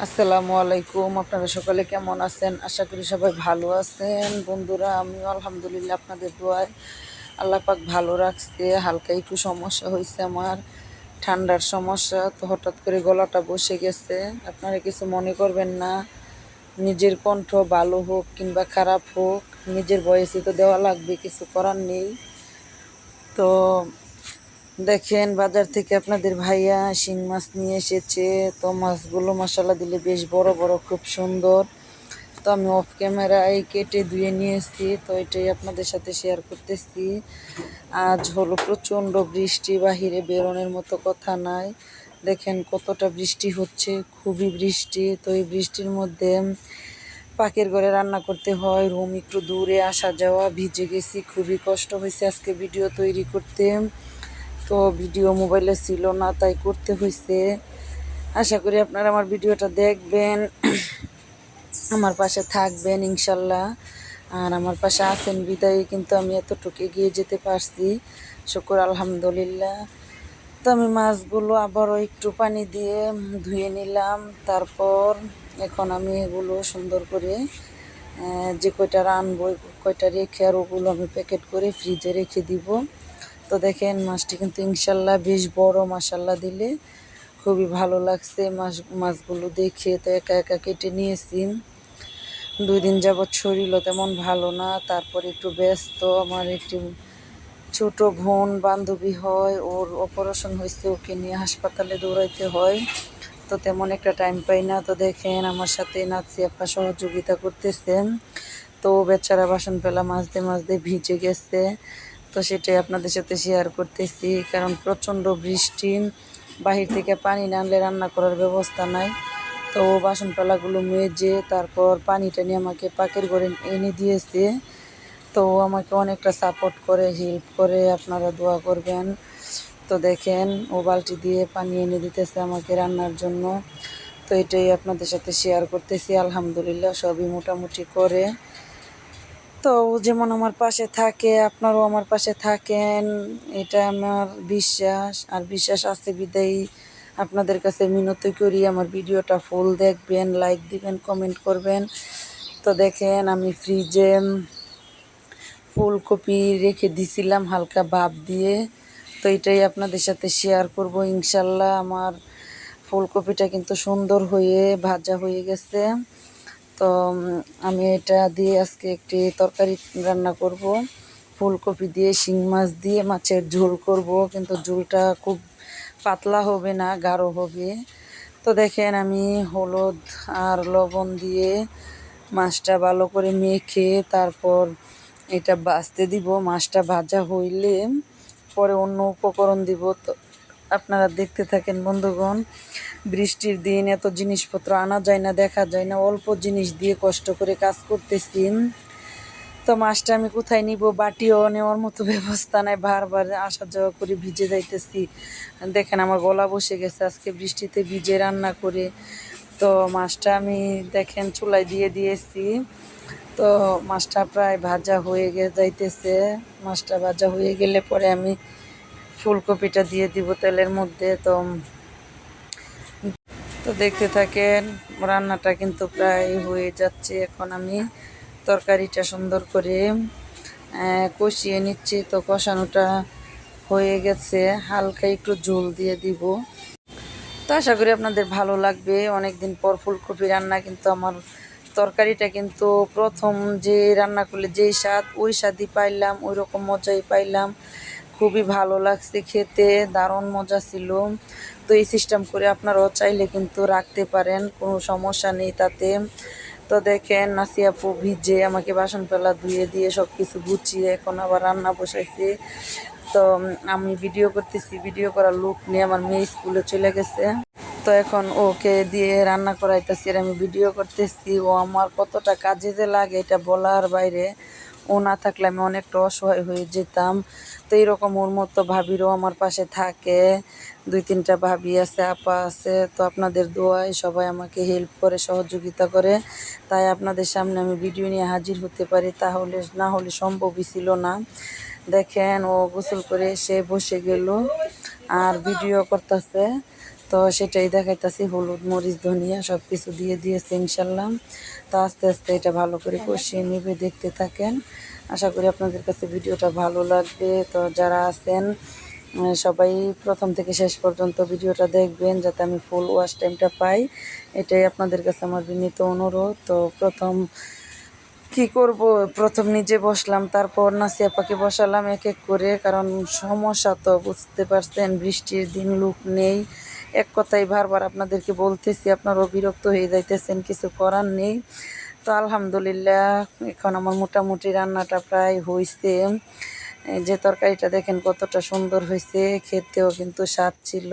আসসালামু আলাইকুম। আপনারা সকালে কেমন আছেন? আশা করি সবাই ভালো আছেন। বন্ধুরা, আমিও আলহামদুলিল্লাহ আপনাদের দোয়ায় আল্লাহ পাক ভালো রাখছে। হালকা একটু সমস্যা হয়েছে আমার, ঠান্ডার সমস্যা। তো হঠাৎ করে গলাটা বসে গেছে। আপনারা কিছু মনে করবেন না। নিজের কণ্ঠ ভালো হোক কিংবা খারাপ হোক, নিজের বয়সে তো দেওয়া লাগবে, কিছু করার নেই। তো দেখেন, বাজার থেকে আপনাদের ভাইয়া শিং মাছ নিয়ে এসেছে। তো মাছগুলো মশলা দিলে বেশ বড় বড়, খুব সুন্দর। তো আমি অফ ক্যামেরায় কেটে ধুয়ে নিয়ে এসেছি। তো এটাই আপনাদের সাথে শেয়ার করতেছি। আজ হলো প্রচণ্ড বৃষ্টি, বাহিরে বেরোনোর মতো কথা নাই। দেখেন কতটা বৃষ্টি হচ্ছে, খুবই বৃষ্টি। তো এই বৃষ্টির মধ্যে পাকের ঘরে রান্না করতে হয়, রুম একটু দূরে আসা যাওয়া ভিজে গেছি, খুবই কষ্ট হয়েছে আজকে ভিডিও তৈরি করতে। তো ভিডিও মোবাইলে ছিল না, তাই করতে হয়েছে আশা করি আপনারা আমার ভিডিওটা দেখবেন, আমার পাশে থাকবেন ইনশাল্লাহ। আর আমার পাশে আছেন বিদায়, কিন্তু আমি এতটুকু এগিয়ে যেতে পারছি। শুকুর, আলহামদুলিল্লাহ। তো আমি মাছগুলো আবারও একটু পানি দিয়ে ধুয়ে নিলাম। তারপর এখন আমি এগুলো সুন্দর করে যে কয়টা রানবো, কয়টা রেখে, আর ওগুলো আমি প্যাকেট করে ফ্রিজে রেখে দিব। তো দেখেন মাছটি কিন্তু ইনশাল্লাহ বেশ বড় মাসাল্লাহ দিলে খুবই ভালো লাগছে মাছ, মাছগুলো দেখে। তো একা একা কেটে নিয়েছি। দুই দিন যাবৎ শরীরও তেমন ভালো না, তারপর একটু ব্যস্ত। আমার একটি ছোট বোন বান্ধবী হয়, ওর অপারেশন হয়েছে, ওকে নিয়ে হাসপাতালে দৌড়াইতে হয়। তো তেমন একটা টাইম পাই না। তো দেখেন আমার সাথে নাচি আপা সহযোগিতা করতেছেন। তো বেচারা বাসন পেলা মাঝতে মাঝতে ভিজে গেছে। তো সেটাই আপনাদের সাথে শেয়ার করতেছি, কারণ প্রচণ্ড বৃষ্টি, বাহির থেকে পানি না আনলে রান্না করার ব্যবস্থা নাই। তো ও বাসন পেলাগুলো মেজে তারপর পানিটা নিয়ে আমাকে পাকের ঘরে এনে দিয়েছে। তো ও আমাকে অনেকটা সাপোর্ট করে হেল্প করে, আপনারা দোয়া করবেন। তো দেখেন, ও বালটি দিয়ে পানি এনে দিতেছে আমাকে রান্নার জন্য। তো এটাই আপনাদের সাথে শেয়ার করতেছি, আলহামদুলিল্লাহ সবই মোটামুটি করে। তো যেমন আমার পাশে থাকে, আপনারাও আমার পাশে থাকেন, এটা আমার বিশ্বাস। আর বিশ্বাস আছে বিদায়ী, আপনাদের কাছে মিনতি করি, আমার ভিডিওটা ফুল দেখবেন লাইক দিবেন কমেন্ট করবেন। তো দেখেন, আমি ফ্রিজে ফুলকপি রেখে দিছিলাম হালকা ভাপ দিয়ে। তো এটাই আপনাদের সাথে শেয়ার করব, ইনশাল্লাহ। আমার ফুলকপিটা কিন্তু সুন্দর হয়ে ভাজা হয়ে গেছে। তো আমি এটা দিয়ে আজকে একটি তরকারি রান্না করব। ফুলকপি দিয়ে, শিং মাছ দিয়ে, মাছের ঝোল করব। কিন্তু ঝোলটা খুব পাতলা হবে না, গাঢ় হবে। তো দেখেন আমি হলুদ আর লবণ দিয়ে মাছটা ভালো করে মেখে তারপর এটা বাছতে দিব। মাছটা ভাজা হইলে পরে অন্য উপকরণ দিব। তো আপনারা দেখতে থাকেন, বন্ধুগণ। বৃষ্টির দিন, এত জিনিসপত্র আনা যায় না, দেখা যায় না। অল্প জিনিস দিয়ে কষ্ট করে কাজ করতেছি। তো মাছটা আমি কোথায় নিব? বাটিও নেওয়ার মতো ব্যবস্থা নাই। বারবার আসা যাওয়া করে ভিজে যাইতেছি। দেখেন আমার গলা বসে গেছে। আজকে বৃষ্টিতে ভিজে রান্না করে তো মাছটা আমি দেখেন চুলায় দিয়ে দিয়েছি। তো মাছটা প্রায় ভাজা হয়ে গে, যাইতেছে। মাছটা ভাজা হয়ে গেলে পরে আমি ফুলকপিটা দিয়ে দিব তেলের মধ্যে, তো তো দেখতে থাকেন, রান্নাটা কিন্তু প্রায় হয়ে যাচ্ছে। এখন আমি তরকারিটা সুন্দর করে কষিয়ে নিচ্ছি। তো কষানোটা হয়ে গেছে। হালকা একটু ঝোল দিয়ে দিব। তো আশা করি আপনাদের ভালো লাগবে। অনেক দিন পর ফুলকপি রান্না, কিন্তু আমার তরকারিটা কিন্তু প্রথম যে রান্না করলে যেই স্বাদ, ওই স্বাদই পাইলাম, ওই রকম মজাই পাইলাম। খুবই ভালো লাগছে খেতে, দারুণ মজা ছিল। তো এই সিস্টেম করে আপনারাও চাইলে কিন্তু রাখতে পারেন, কোনো সমস্যা নেই তাতে। তো দেখেন নাসি আপু ভিজে আমাকে বাসন পেলা ধুয়ে দিয়ে সব কিছু গুছিয়ে এখন আবার রান্না বসাইছে। তো আমি ভিডিও করতেছি ভিডিও করার লুক নিয়ে আমার মেয়ে স্কুলে চলে গেছে। তো এখন ওকে দিয়ে রান্না করাইতেছি আর আমি ভিডিও করতেছি। ও আমার কতটা কাজে যে লাগে এটা বলার বাইরে। ও না থাকলে আমি অনেকটা অসহায় হয়ে যেতাম। তো এইরকম ওর মতো ভাবিরও আমার পাশে থাকে। দুই, তিনটা ভাবি আছে, আপা আছে। তো আপনাদের দোয়ায় সবাই আমাকে হেল্প করে, সহযোগিতা করে। তাই আপনাদের সামনে আমি ভিডিও নিয়ে হাজির হতে পারি। তাহলে না হলে সম্ভবই ছিল না। দেখেন ও গোসল করে এসে বসে গেল। আর ভিডিও করতেছে। তো সেটাই দেখাইতেছি, হলুদ, মরিচ, ধনিয়া সব কিছু দিয়ে দিয়েছে ইনশাল্লাহ। তো আস্তে আস্তে এটা ভালো করে কষিয়ে নেবে, দেখতে থাকেন। আশা করি আপনাদের কাছে ভিডিওটা ভালো লাগবে। তো যারা আছেন সবাই প্রথম থেকে শেষ পর্যন্ত ভিডিওটা দেখবেন যাতে আমি ফুল ওয়াশ টাইমটা পাই। এটাই আপনাদের কাছে আমার বিনীত অনুরোধ। তো প্রথম কি করব? প্রথম নিজে বসলাম, তারপর নাসিয়া পাখি বসালাম এক এক করে, কারণ সমস্যা তো বুঝতে পারছেন, বৃষ্টির দিন লুক নেই। এক কথাই বারবার আপনাদেরকে বলতেছি, আপনারাও বিরক্ত হয়ে যাইতেছেন, কিছু করার নেই। তো আলহামদুলিল্লাহ, এখন আমার মোটামুটি রান্নাটা প্রায় হয়েছে যে তরকারিটা দেখেন কতটা সুন্দর হয়েছে খেতেও কিন্তু স্বাদ ছিল।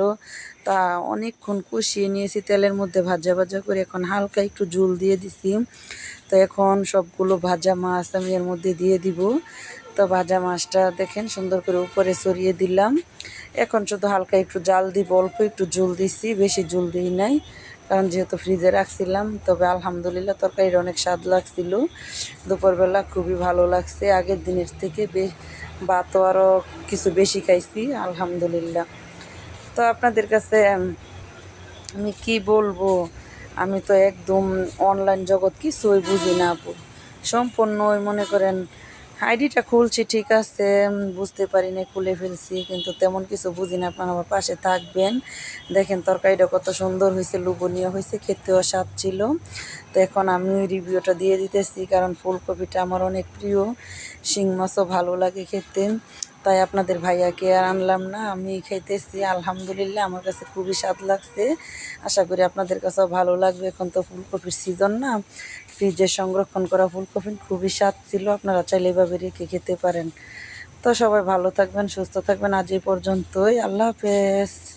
তা অনেকক্ষণ কষিয়ে নিয়েছি, তেলের মধ্যে ভাজা ভাজা করে এখন হালকা একটু ঝুল দিয়ে দিছি। তো এখন সবগুলো ভাজা মাছ আমি এর মধ্যে দিয়ে দিব। তো ভাজা মাছটা দেখেন সুন্দর করে উপরে ছড়িয়ে দিলাম। এখন শুধু হালকা একটু জাল দিব, অল্প একটু ঝুল দিছি, বেশি ঝুল দিই নাই, কারণ যেহেতু ফ্রিজে রাখছিলাম, তবে আলহামদুলিল্লাহ তরকারিটা অনেক স্বাদ লাগছিল। দুপুরবেলা খুবই ভালো লাগছে, আগের দিনের থেকে ভাতও আরও কিছু বেশি খাইছি, আলহামদুলিল্লাহ। তো আপনাদের কাছে আমি কি বলব? আমি তো একদম অনলাইন জগৎ কিছুই বুঝি না আপু। সম্পূর্ণ ওই মনে করেন আইডিটা খুলছি, ঠিক আছে বুঝতে পারি না খুলে ফেলছি, কিন্তু তেমন কিছু বুঝি না। আপনারা আমার পাশে থাকবেন। দেখেন তরকারিটা কত সুন্দর হয়েছে লুবনীয় হয়েছে খেতেও স্বাদ ছিল তো এখন আমি রিভিউটা দিয়ে দিতেছি, কারণ ফুলকপিটা আমার অনেক প্রিয়। শিং মাছও ভালো লাগে খেতে। তাই আপনাদের ভাইয়াকে আর আনলাম না। আমি খাইতেছি, আলহামদুলিল্লাহ, আমার কাছে খুবই স্বাদ লাগছে। আশা করি আপনাদের কাছেও ভালো লাগবে। এখন তো ফুলকপির সিজন না। ফ্রিজে সংরক্ষণ করা ফুলকপি খুবই স্বাদ ছিল। আপনারা চাইলে এভাবে রেখে খেতে পারেন। তো সবাই ভালো থাকবেন, সুস্থ থাকবেন। আজ এই পর্যন্তই। আল্লাহ হাফেজ।